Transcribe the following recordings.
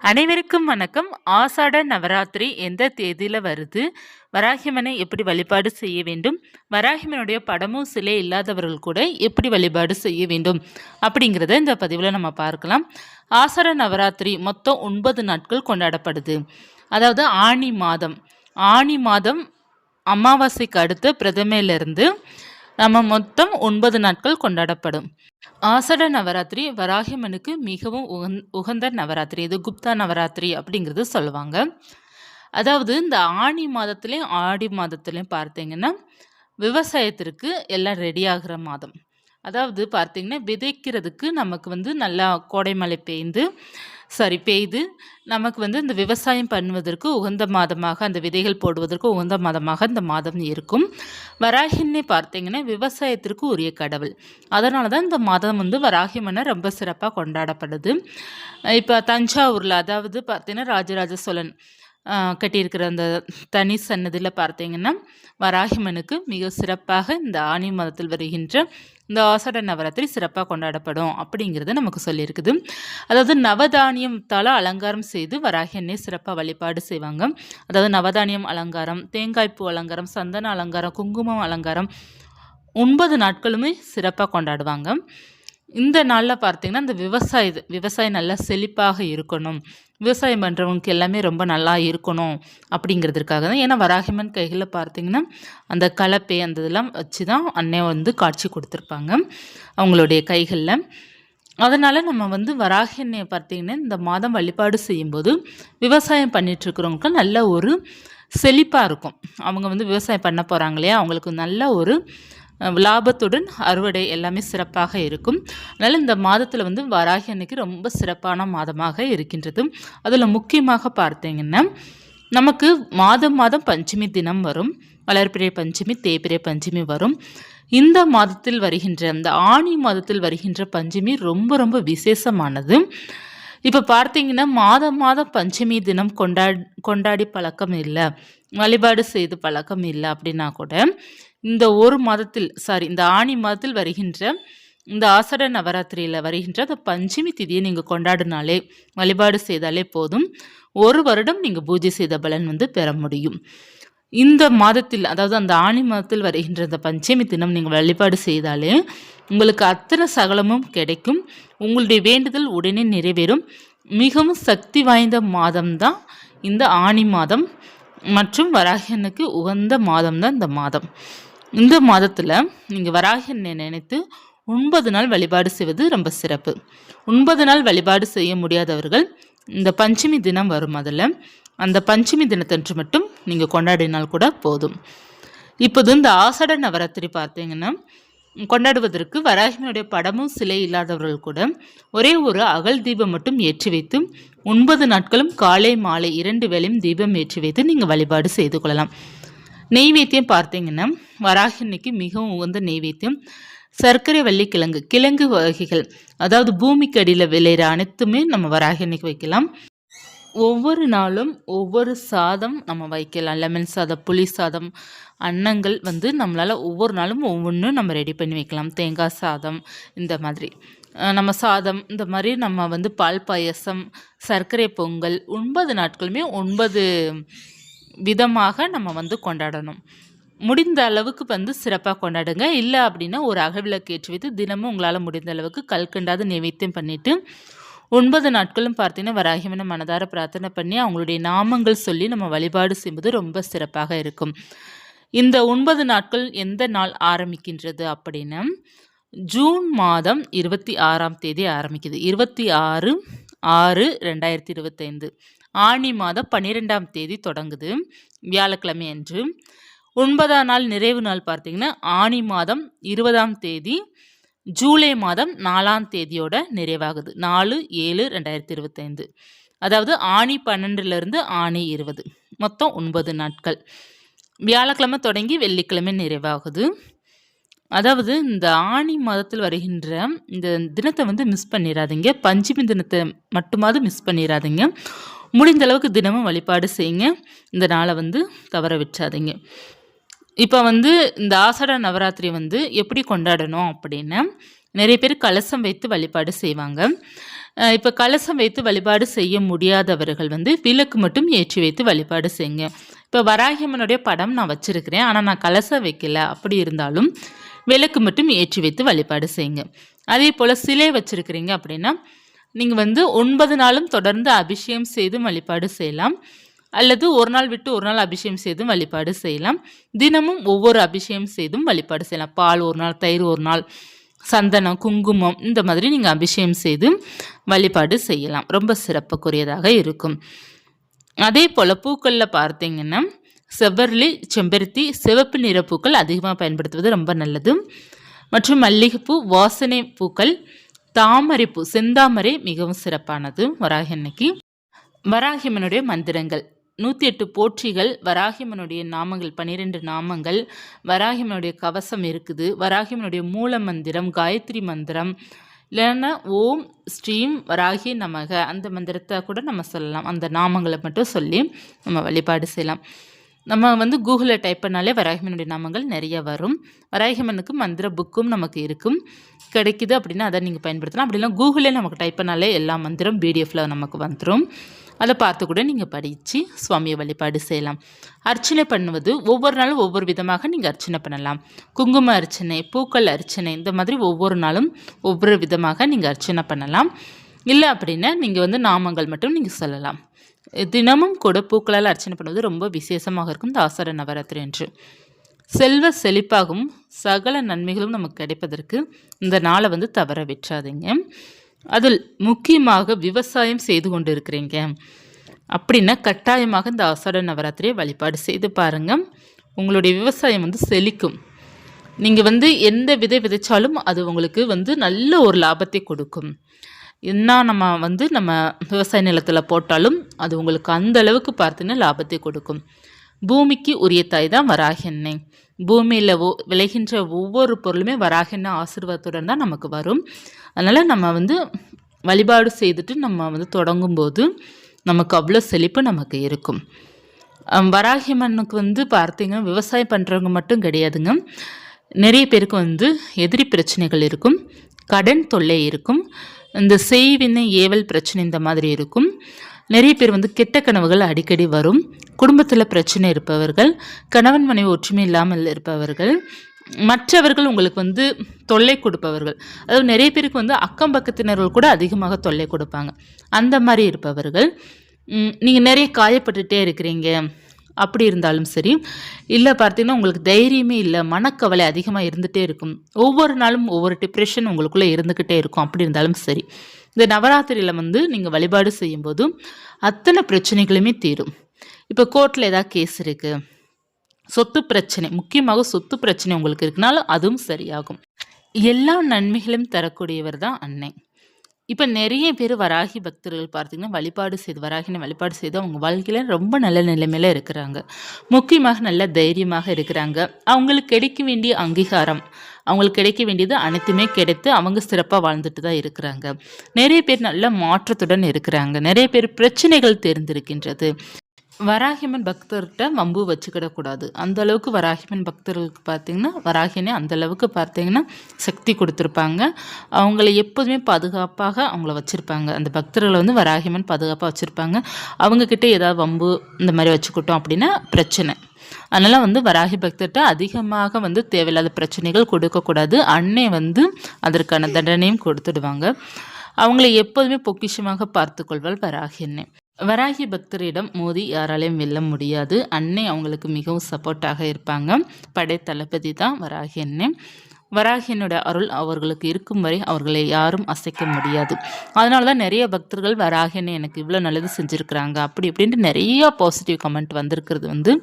அனைவருக்கும் வணக்கம். ஆசாட நவராத்திரி எந்த தேதியில் வருது? வராகிமனை எப்படி வழிபாடு செய்ய வேண்டும்? வராகிமனுடைய படமும் சிலை இல்லாதவர்கள் கூட எப்படி வழிபாடு செய்ய வேண்டும்? அப்படிங்கிறத இந்த பதிவில் நம்ம பார்க்கலாம். ஆசாட நவராத்திரி மொத்தம் ஒன்பது நாட்கள் கொண்டாடப்படுது. அதாவது ஆணி மாதம். ஆணி மாதம் அமாவாசைக்கு அடுத்த பிரதமையிலிருந்து நம்ம மொத்தம் ஒன்பது நாட்கள் கொண்டாடப்படும். ஆசட நவராத்திரி வராகிமனுக்கு மிகவும் உகந் உகந்த நவராத்திரி. இது குப்தா நவராத்திரி அப்படிங்கிறது சொல்லுவாங்க. அதாவது இந்த ஆணி மாதத்துலேயும் ஆடி மாதத்துலேயும் பார்த்தீங்கன்னா விவசாயத்திற்கு எல்லாம் ரெடி ஆகிற மாதம். அதாவது பார்த்தீங்கன்னா விதைக்கிறதுக்கு நமக்கு வந்து நல்லா கோடை மழை பெய்ந்து சாரி பெய்து நமக்கு வந்து இந்த விவசாயம் பண்ணுவதற்கு உகந்த மாதமாக அந்த விதைகள் போடுவதற்கு உகந்த மாதமாக இந்த மாதம் இருக்கும். வராகின்னே பார்த்தீங்கன்னா விவசாயத்திற்கு உரிய கடவுள். அதனால தான் இந்த மாதம் வந்து வராகி மன்னர் ரொம்ப சிறப்பாக கொண்டாடப்படுது. இப்போ தஞ்சாவூரில் அதாவது பார்த்தீங்கன்னா ராஜராஜ சோழன் கட்டியிருக்கிற அந்த தனி சன்னதியில் பார்த்தீங்கன்னா வராகிமனுக்கு மிக சிறப்பாக இந்த ஆணி மதத்தில் வருகின்ற இந்த ஆசட நவராத்திரி சிறப்பாக கொண்டாடப்படும் அப்படிங்கிறத நமக்கு சொல்லியிருக்குது. அதாவது நவதானியத்தால் அலங்காரம் செய்து வராகி சிறப்பாக வழிபாடு செய்வாங்க. அதாவது நவதானியம் அலங்காரம் தேங்காய்ப்பூ அலங்காரம் சந்தன அலங்காரம் குங்குமம் அலங்காரம் ஒன்பது நாட்களுமே சிறப்பாக கொண்டாடுவாங்க. இந்த நாளில் பார்த்தீங்கன்னா இந்த விவசாயி விவசாயம் நல்லா செழிப்பாக இருக்கணும். விவசாயம் பண்ணுறவங்களுக்கு எல்லாமே ரொம்ப நல்லா இருக்கணும் அப்படிங்கிறதுக்காக தான். ஏன்னா வராகிமன் கைகளில் பார்த்தீங்கன்னா அந்த கலப்பை அந்த இதெல்லாம் வச்சு தான் அன்னை வந்து காட்சி கொடுத்துருப்பாங்க அவங்களுடைய கைகளில். அதனால் நம்ம வந்து வராகி எண்ணெயை பார்த்தீங்கன்னா இந்த மாதம் வழிபாடு செய்யும்போது விவசாயம் பண்ணிகிட்ருக்கிறவங்களுக்கு நல்ல ஒரு செழிப்பாக இருக்கும். அவங்க வந்து விவசாயம் பண்ண போகிறாங்க இல்லையா? அவங்களுக்கு நல்ல ஒரு லாபத்துடன் அறுவடை எல்லாமே சிறப்பாக இருக்கும். அதனால் இந்த மாதத்தில் வந்து வராகி அன்னைக்கு ரொம்ப சிறப்பான மாதமாக இருக்கின்றது. அதில் முக்கியமாக பார்த்தீங்கன்னா நமக்கு மாதம் மாதம் பஞ்சமி தினம் வரும். வளர்பிறை பஞ்சமி தேய்பிறை பஞ்சமி வரும். இந்த மாதத்தில் வருகின்ற அந்த ஆணி மாதத்தில் வருகின்ற பஞ்சமி ரொம்ப ரொம்ப விசேஷமானது. இப்போ பார்த்தீங்கன்னா மாதம் மாதம் பஞ்சமி தினம் கொண்டா கொண்டாடி பழக்கம் இல்லை. வழிபாடு செய்து பழக்கம் இல்லை அப்படின்னா கூட இந்த ஒரு மாதத்தில் சாரி இந்த ஆணி மாதத்தில் வருகின்ற இந்த ஆசட நவராத்திரியில் வருகின்ற அந்த பஞ்சமி திதியை நீங்கள் கொண்டாடினாலே வழிபாடு செய்தாலே போதும். ஒரு வருடம் நீங்கள் பூஜை செய்த பலன் வந்து பெற முடியும். இந்த மாதத்தில் அதாவது அந்த ஆணி மாதத்தில் வருகின்ற இந்த பஞ்சமி தினம் நீங்கள் வழிபாடு செய்தாலே உங்களுக்கு அத்தனை சகலமும் கிடைக்கும். உங்களுடைய வேண்டுதல் உடனே நிறைவேறும். மிகவும் சக்தி வாய்ந்த மாதம்தான் இந்த ஆணி மாதம். மற்றும் வராகியனுக்கு உகந்த மாதம் தான் இந்த மாதம். இந்த மாதத்தில் நீங்கள் வராகியனை நினைத்து ஒன்பது நாள் வழிபாடு செய்வது ரொம்ப சிறப்பு. ஒன்பது நாள் வழிபாடு செய்ய முடியாதவர்கள் இந்த பஞ்சமி தினம் வரும் அதில். அந்த பஞ்சமி தினத்தன்று மட்டும் நீங்கள் கொண்டாடினால் கூட போதும். இப்போது இந்த ஆசட நவராத்திரி பார்த்தீங்கன்னா கொண்டாடுவதற்கு வராகினுடைய படமும் சிலை இல்லாதவர்கள் கூட ஒரே ஒரு அகல் தீபம் மட்டும் ஏற்றி வைத்து ஒன்பது நாட்களும் காலை மாலை இரண்டு வேளையும் தீபம் ஏற்றி வைத்து நீங்கள் வழிபாடு செய்து கொள்ளலாம். நெய்வேத்தியம் பார்த்தீங்கன்னா வராகினிக்கு மிகவும் உகந்த நெய்வேத்தியம். சர்க்கரை வள்ளி கிழங்கு கிழங்கு வகைகள் அதாவது பூமிக்கு அடியில் விளையிற அனைத்துமே நம்ம வராகினிக்கு வைக்கலாம். ஒவ்வொரு நாளும் ஒவ்வொரு சாதம் நம்ம வைக்கலாம். லெமன் சாதம் புளி சாதம் அன்னங்கள் வந்து நம்மளால் ஒவ்வொரு நாளும் ஒவ்வொன்றும் நம்ம ரெடி பண்ணி வைக்கலாம். தேங்காய் சாதம் இந்த மாதிரி. நம்ம சாதம் இந்த மாதிரி நம்ம வந்து பால் பாயசம் சர்க்கரை பொங்கல் ஒன்பது நாட்களுமே ஒன்பது விதமாக நம்ம வந்து கொண்டாடணும். முடிந்த அளவுக்கு வந்து சிறப்பாக கொண்டாடுங்க. இல்லை அப்படின்னா ஒரு அகவிளக்கு ஏற்றி வைத்து தினமும் உங்களால் முடிந்த அளவுக்கு கல்கண்டாது நைவேத்தியம் பண்ணிவிட்டு ஒன்பது நாட்களும் பார்த்தீங்கன்னா வராகிமனை மனதார பிரார்த்தனை பண்ணி அவங்களுடைய நாமங்கள் சொல்லி நம்ம வழிபாடு செய்வது ரொம்ப சிறப்பாக இருக்கும். இந்த ஒன்பது நாட்கள் எந்த நாள் ஆரம்பிக்கின்றது அப்படின்னா ஜூன் மாதம் இருபத்தி ஆறாம் தேதி ஆரம்பிக்குது. இருபத்தி ஆறு ஆறு ரெண்டாயிரத்தி இருபத்தைந்து ஆணி மாதம் பன்னிரெண்டாம் தேதி தொடங்குது வியாழக்கிழமை அன்று. ஒன்பதாம் நாள் நிறைவு நாள் பார்த்தீங்கன்னா ஆணி மாதம் இருபதாம் தேதி ஜூலை மாதம் நாலாம் தேதியோட நிறைவாகுது. நாலு ஏழு ரெண்டாயிரத்தி இருபத்தைந்து. அதாவது ஆணி பன்னெண்டுலேருந்து ஆணி இருபது. மொத்தம் ஒன்பது நாட்கள். வியாழக்கிழமை தொடங்கி வெள்ளிக்கிழமை நிறைவாகுது. அதாவது இந்த ஆணி மாதத்தில் வருகின்ற இந்த தினத்தை வந்து மிஸ் பண்ணிடாதீங்க பஞ்சமி தினத்தை மட்டுமாவது மிஸ் பண்ணிடாதீங்க முடிந்த அளவுக்கு தினமும் வழிபாடு செய்யுங்க. இந்த நாளை வந்து தவற விட்டுறாதீங்க. இப்போ வந்து இந்த ஆசடா நவராத்திரி வந்து எப்படி கொண்டாடணும் அப்படின்னா நிறைய பேர் கலசம் வைத்து வழிபாடு செய்வாங்க. இப்போ கலசம் வைத்து வழிபாடு செய்ய முடியாதவர்கள் வந்து விளக்கு மட்டும் ஏற்றி வைத்து வழிபாடு செய்யுங்க. இப்போ வராகியம்மனுடைய படம் நான் வச்சுருக்கிறேன். ஆனால் நான் கலசம் வைக்கல. அப்படி இருந்தாலும் விளக்கு மட்டும் ஏற்றி வைத்து வழிபாடு செய்யுங்க. அதே போல் சிலை வச்சுருக்கிறீங்க அப்படின்னா நீங்கள் வந்து ஒன்பது நாளும் தொடர்ந்து அபிஷேகம் செய்து வழிபாடு செய்யலாம். அல்லது ஒரு நாள் விட்டு ஒரு நாள் அபிஷேகம் செய்தும் வழிபாடு செய்யலாம். தினமும் ஒவ்வொரு அபிஷேகம் செய்தும் வழிபாடு செய்யலாம். பால் ஒரு நாள் தயிர் ஒரு நாள் சந்தனம் குங்குமம் இந்த மாதிரி நீங்கள் அபிஷேகம் செய்தும் வழிபாடு செய்யலாம். ரொம்ப சிறப்புக்குரியதாக இருக்கும். அதே போல் பூக்களில் பார்த்தீங்கன்னா செவ்வரளி செம்பருத்தி சிவப்பு நிற பூக்கள் அதிகமாக பயன்படுத்துவது ரொம்ப நல்லது. மற்றும் மல்லிகைப்பூ வாசனை பூக்கள் தாமரைப்பூ செந்தாமரை மிகவும் சிறப்பானது. வராகி அன்னைக்கு வராகிமனுடைய மந்திரங்கள். நூற்றி எட்டு போற்றிகள் வராகிமனுடைய நாமங்கள் பன்னிரெண்டு நாமங்கள் வராகிமனுடைய கவசம் இருக்குது வராகிமனுடைய மூல மந்திரம் காயத்ரி மந்திரம் இல்லைன்னா ஓம் ஸ்ரீம் வராகி நமக. அந்த மந்திரத்தை கூட நம்ம சொல்லலாம். அந்த நாமங்களை மட்டும் சொல்லி நம்ம வழிபாடு செய்யலாம். நம்ம வந்து கூகுளில் டைப் பண்ணாலே வராகிமனுடைய நாமங்கள் நிறைய வரும். வராகிமனுக்கு மந்திர புக்கும் நமக்கு இருக்கும். கிடைக்குது அப்படின்னா அதை நீங்கள் பயன்படுத்தலாம். அப்படிலாம் கூகுளில் நமக்கு டைப் பண்ணாலே எல்லா மந்திரம் பிடிஎஃபில் நமக்கு வந்துடும் அதை பார்த்து கூட நீங்கள் படித்து சுவாமியை வழிபாடு செய்யலாம். அர்ச்சனை பண்ணுவது ஒவ்வொரு நாளும் ஒவ்வொரு விதமாக நீங்கள் அர்ச்சனை பண்ணலாம். குங்கும அர்ச்சனை பூக்கள் அர்ச்சனை இந்த மாதிரி ஒவ்வொரு நாளும் ஒவ்வொரு விதமாக நீங்கள் அர்ச்சனை பண்ணலாம். இல்லை அப்படின்னா நீங்கள் வந்து நாமங்கள் மட்டும் நீங்கள் சொல்லலாம். தினமும் கூட பூக்களால் அர்ச்சனை பண்ணுவது ரொம்ப விசேஷமாக இருக்கும். இந்த ஆசார நவராத்திரி என்று செல்வ செழிப்பாகவும் சகல நன்மைகளும் நமக்கு கிடைப்பதற்கு இந்த நாளை வந்து தவற விட்டுறாதீங்க. அதில் முக்கியமாக விவசாயம் செய்து கொண்டு இருக்கிறீங்க அப்படின்னா கட்டாயமாக இந்த ஆசாட நவராத்திரியை வழிபாடு செய்து பாருங்கள் உங்களுடைய விவசாயம் வந்து செழிக்கும். நீங்கள் வந்து எந்த விதை விதைச்சாலும் அது உங்களுக்கு வந்து நல்ல ஒரு லாபத்தை கொடுக்கும். என்ன நம்ம வந்து நம்ம விவசாய நிலத்தில் போட்டாலும் அது உங்களுக்கு அந்த அளவுக்கு பார்த்தீங்கன்னா லாபத்தை கொடுக்கும். பூமிக்கு உரிய தாய் தான் வராகி பூமியில் ஓ விளைகின்ற ஒவ்வொரு பொருளுமே வராகி ஆசீர்வாதத்துடன் தான் நமக்கு வரும். அதனால் நம்ம வந்து வழிபாடு செய்துட்டு நம்ம வந்து தொடங்கும்போது நமக்கு அவ்வளோ செழிப்பு நமக்கு இருக்கும். வராகி வந்து பார்த்தீங்கன்னா விவசாயம் பண்ணுறவங்க மட்டும் கிடையாதுங்க. நிறைய பேருக்கு வந்து எதிரி பிரச்சனைகள் இருக்கும். கடன் தொல்லை இருக்கும். இந்த செய்வினை ஏவல் பிரச்சனை இந்த மாதிரி இருக்கும். நிறைய பேர் வந்து கெட்ட கனவுகள் அடிக்கடி வரும். குடும்பத்தில் பிரச்சனை இருப்பவர்கள் கணவன் மனைவி ஒற்றுமை இல்லாமல் இருப்பவர்கள் மற்றவர்கள் உங்களுக்கு வந்து தொல்லை கொடுப்பவர்கள். அதாவது நிறைய பேருக்கு வந்து அக்கம் பக்கத்தினர்கள் கூட அதிகமாக தொல்லை கொடுப்பாங்க. அந்த மாதிரி இருப்பவர்கள். நீங்கள் நிறைய காயப்பட்டுட்டே இருக்கிறீங்க. அப்படி இருந்தாலும் சரி இல்லை பார்த்தீங்கன்னா உங்களுக்கு தைரியமே இல்லை மனக்கவலை அதிகமாக இருந்துகிட்டே இருக்கும். ஒவ்வொரு நாளும் ஒவ்வொரு டிப்ரெஷன் உங்களுக்குள்ளே இருந்துக்கிட்டே இருக்கும். அப்படி இருந்தாலும் சரி. இந்த நவராத்திரியில் வந்து நீங்கள் வழிபாடு செய்யும்போது அத்தனை பிரச்சனைகளுமே தீரும். இப்போ கோர்ட்டில் ஏதாவது கேஸ் இருக்குது சொத்து பிரச்சனை முக்கியமாக சொத்து பிரச்சனை உங்களுக்கு இருக்குனாலும் அதுவும் சரியாகும். எல்லா நன்மைகளும் தரக்கூடியவர் தான் அன்னை. இப்போ நிறைய பேர் வராகி பக்தர்கள் பார்த்தீங்கன்னா வழிபாடு செய்து வராகினை வழிபாடு செய்து அவங்க வாழ்க்கையில் ரொம்ப நல்ல நிலைமையில் இருக்கிறாங்க. முக்கியமாக நல்ல தைரியமாக இருக்கிறாங்க. அவங்களுக்கு கிடைக்க வேண்டிய அங்கீகாரம் அவங்களுக்கு கிடைக்க வேண்டியது அனைத்துமே கிடைத்து அவங்க சிறப்பாக வாழ்ந்துட்டு தான் இருக்கிறாங்க. நிறைய பேர் நல்ல மாற்றத்துடன் இருக்கிறாங்க. நிறைய பேர் பிரச்சனைகள் தெரிந்திருக்கின்றது. வராகிமன் பக்தர்கிட்ட வம்பு வச்சுக்கிடக்கூடாது. அந்த அளவுக்கு வராகிமன் பக்தர்களுக்கு பார்த்தீங்கன்னா வராகினே அந்த அளவுக்கு பார்த்தீங்கன்னா சக்தி கொடுத்துருப்பாங்க. அவங்கள எப்போதுமே பாதுகாப்பாக அவங்கள வச்சுருப்பாங்க. அந்த பக்தர்களை வந்து வராகிமன் பாதுகாப்பாக வச்சுருப்பாங்க. அவங்கக்கிட்ட ஏதாவது வம்பு இந்த மாதிரி வச்சுக்கிட்டோம் அப்படின்னா பிரச்சனை. அதனால் வந்து வராகி பக்தர்கிட்ட அதிகமாக வந்து தேவையில்லாத பிரச்சனைகள் கொடுக்கக்கூடாது அன்னை வந்து அதற்கான தண்டனையும் கொடுத்துடுவாங்க. அவங்களை எப்போதுமே பொக்கிஷமாக பார்த்துக்கொள்வாள் வராகி அன்னை. வராகி பக்தரிடம் மோதி யாராலையும் வெல்ல முடியாது. அன்னை அவங்களுக்கு மிகவும் சப்போர்ட்டாக இருப்பாங்க. படை தளபதி தான் வராகி அன்னை. வராகியனோட அருள் அவர்களுக்கு இருக்கும் வரை அவர்களை யாரும் அசைக்க முடியாது. அதனால தான் நிறைய பக்தர்கள் வராகியனை எனக்கு இவ்வளோ நல்லது செஞ்சுருக்குறாங்க அப்படி இப்படின்ட்டு நிறைய பாசிட்டிவ் கமெண்ட் வந்திருக்கிறது வந்து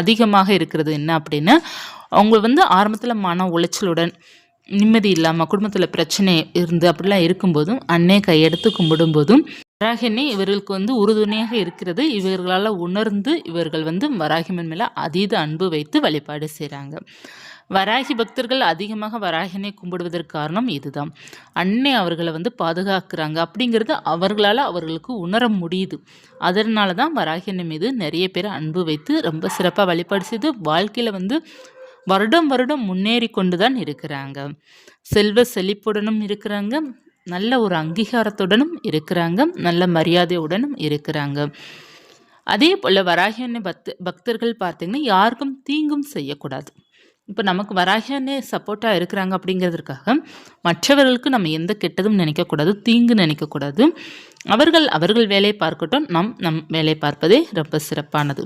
அதிகமாக இருக்கிறது. என்ன அப்படின்னா அவங்க வந்து ஆரம்பத்தில் மன உளைச்சலுடன் நிம்மதி இல்லாமல் குடும்பத்தில் பிரச்சனை இருந்து அப்படிலாம் இருக்கும்போதும் அன்னை கையெடுத்து கும்பிடும்போதும் வராகினி இவர்களுக்கு வந்து உறுதுணையாக இருக்கிறது. இவர்களால் உணர்ந்து இவர்கள் வந்து வராகிமன் மேலே அதீத அன்பு வைத்து வழிபாடு செய்கிறாங்க வராகி பக்தர்கள் அதிகமாக வராகினை கும்பிடுவதற்கு காரணம் இதுதான். அன்னை அவர்களை வந்து பாதுகாக்கிறாங்க. அப்படிங்கிறது அவர்களால் அவர்களுக்கு உணர முடியுது. அதனால தான் வராகினை மீது நிறைய பேர் அன்பு வைத்து ரொம்ப சிறப்பாக வழிபாடு செய்து வாழ்க்கையில் வந்து வருடம் வருடம் முன்னேறி கொண்டு தான் இருக்கிறாங்க. செல்வ செழிப்புடனும் இருக்கிறாங்க. நல்ல ஒரு அங்கீகாரத்துடனும் இருக்கிறாங்க. நல்ல மரியாதையுடனும் இருக்கிறாங்க. அதே போல் வராகியனை பக்த பக்தர்கள் பார்த்திங்கன்னா யாருக்கும் தீங்கும் செய்யக்கூடாது. இப்போ நமக்கு வராகியானே சப்போர்ட்டாக இருக்கிறாங்க அப்படிங்கிறதுக்காக மற்றவர்களுக்கு நம்ம எந்த கெட்டதும் நினைக்கக்கூடாது தீங்கு நினைக்கக்கூடாது அவர்கள் அவர்கள் வேலையை பார்க்கட்டும் நம் நம் வேலை பார்ப்பதே ரொம்ப சிறப்பானது.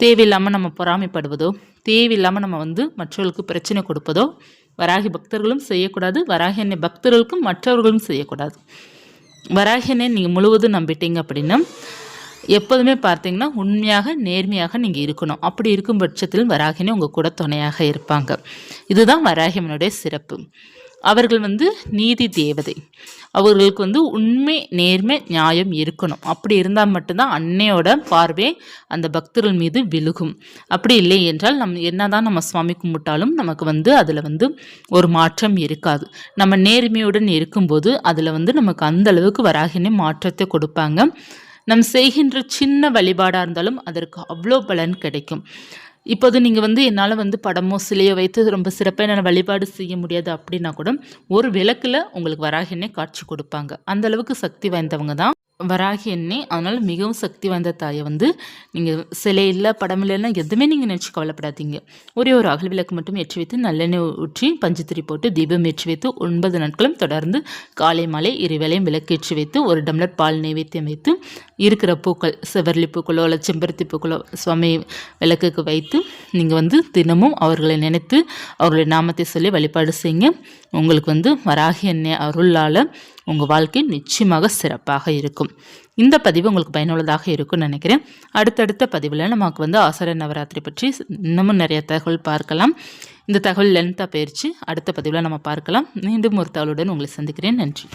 தேவையில்லாமல் நம்ம பொறாமைப்படுவதோ தேவையில்லாமல் நம்ம வந்து மற்றவர்களுக்கு பிரச்சனை கொடுப்பதோ வராகி பக்தர்களும் செய்யக்கூடாது வராகியனை பக்தர்களுக்கும் மற்றவர்களும் செய்யக்கூடாது. வராகியனை நீங்கள் முழுவதும் நம்பிட்டீங்க அப்படின்னா எப்போதுமே பார்த்தீங்கன்னா உண்மையாக நேர்மையாக நீங்கள் இருக்கணும். அப்படி இருக்கும் பட்சத்தில் வராகினி உங்கள் கூட துணையாக இருப்பாங்க. இதுதான் வராகிமனுடைய சிறப்பு. அவர்கள் வந்து நீதி தேவதை. அவர்களுக்கு வந்து உண்மை நேர்மை நியாயம் இருக்கணும். அப்படி இருந்தால் மட்டும்தான் அன்னையோட பார்வை அந்த பக்தர்கள் மீது விழுகும். அப்படி இல்லை என்றால் நம் என்னதான் நம்ம சுவாமி கும்பிட்டாலும் நமக்கு வந்து அதில் வந்து ஒரு மாற்றம் இருக்காது. நம்ம நேர்மையுடன் இருக்கும்போது அதில் வந்து நமக்கு அந்த அளவுக்கு வராகினே மாற்றத்தை கொடுப்பாங்க. நம் செய்கின்ற சின்ன வழிபாடாக இருந்தாலும் அதற்கு அவ்வளோ பலன் கிடைக்கும். இப்போது நீங்கள் வந்து என்னால் வந்து படமோ சிலையோ வைத்து ரொம்ப சிறப்பாக என்னால் வழிபாடு செய்ய முடியாது அப்படின்னா கூட ஒரு விளக்கில் உங்களுக்கு வராகினே காட்சி கொடுப்பாங்க. அந்த அளவுக்கு சக்தி வாய்ந்தவங்க தான் வராகி எண்ணெய் அதனால் மிகவும் சக்தி வாய்ந்த தாயை வந்து நீங்கள் சிலை இல்லை படம் இல்லைன்னா எதுவுமே நீங்கள் நினச்சி கவலைப்படாதீங்க. ஒரே ஒரு அகல் விளக்கு மட்டும் ஏற்றி வைத்து நல்லெண்ணெய் ஊற்றி பஞ்சுத்திரி போட்டு தீபம் ஏற்றி வைத்து ஒன்பது நாட்களும் தொடர்ந்து காலை மாலை இருவேளையும் விளக்கு ஏற்றி வைத்து ஒரு டம்ளர் பால் நைவேத்தியம் வைத்து இருக்கிற பூக்கள் செவர்லி பூக்களோ இல்லை செம்பருத்தி பூக்களோ சுவாமி விளக்குக்கு வைத்து நீங்கள் வந்து தினமும் அவர்களை நினைத்து அவர்களுடைய நாமத்தை சொல்லி வழிபாடு செய்யுங்க. உங்களுக்கு வந்து வராகி எண்ணெய் அருளால் உங்கள் வாழ்க்கை நிச்சயமாக சிறப்பாக இருக்கும். இந்த பதிவு உங்களுக்கு பயனுள்ளதாக இருக்கும்னு நினைக்கிறேன். அடுத்தடுத்த பதிவில் நமக்கு வந்து ஆசார நவராத்திரி பற்றி இன்னமும் நிறைய தகவல் பார்க்கலாம். இந்த தகவல் லென்த்தாக பயிற்சி அடுத்த பதிவில் நம்ம பார்க்கலாம். மீண்டும் ஒரு தகவலுடன் உங்களை சந்திக்கிறேன். நன்றி.